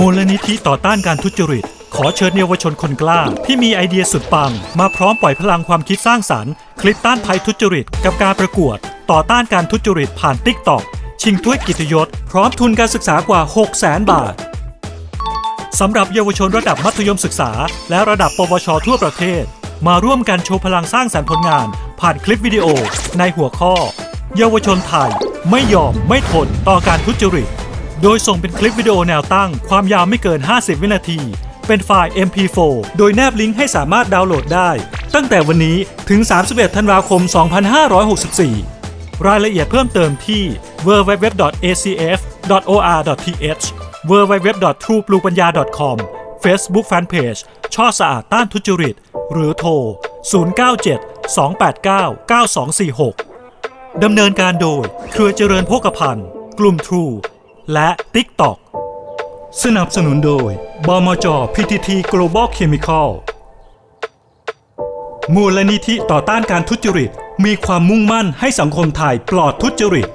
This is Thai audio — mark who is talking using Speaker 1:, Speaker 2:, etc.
Speaker 1: มูลนิธิต่อต้านการทุจริต ขอเชิญเยาวชนคนกล้า ที่มีไอเดียสุดปัง มาพร้อมปล่อยพลังความคิดสร้างสรรค์ คลิปต้านภัยทุจริต กับการประกวด ต่อต้านการทุจริตผ่านติ๊กต็อกชิงถ้วยกิตยศ พร้อมทุนการศึกษากว่า 6 0 0 0 0 0 บาทสำหรับเยาวชนระดับมัธยมศึกษา และระดับปวช ทั่วประเทศ มาร่วมกันโชว์พลังสร้างสรรค์ผลงาน ผ่านคลิปวิดีโอ ในหัวข้อ เยาวชนไทย ไม่ยอมไม่ทนต่อการทุจริต โดยส่งเป็นคลิปวิดีโอแนวตั้ง ความยาวไม่เกิน 50 วินาที เป็นไฟล์ MP4 โดยแนบลิงก์ให้สามารถดาวน์โหลดได้ ตั้งแต่วันนี้ถึง 31 ธันวาคม 2564 รายละเอียดเพิ่มเติมที่ www.acf.or.th www.truepluepanya.com Facebook Fanpage ช่อสะอาดต้านทุจริต หรือโทร 097 289 9246 ดำเนินการโดย เครือเจริญโภคภัณฑ์ กลุ่ม True และ TikTok สนับสนุนโดย บมจ PTT Global Chemical มูลนิธิต่อต้านการทุจริต มีความมุ่งมั่นให้สังคมไทยปลอดทุจริต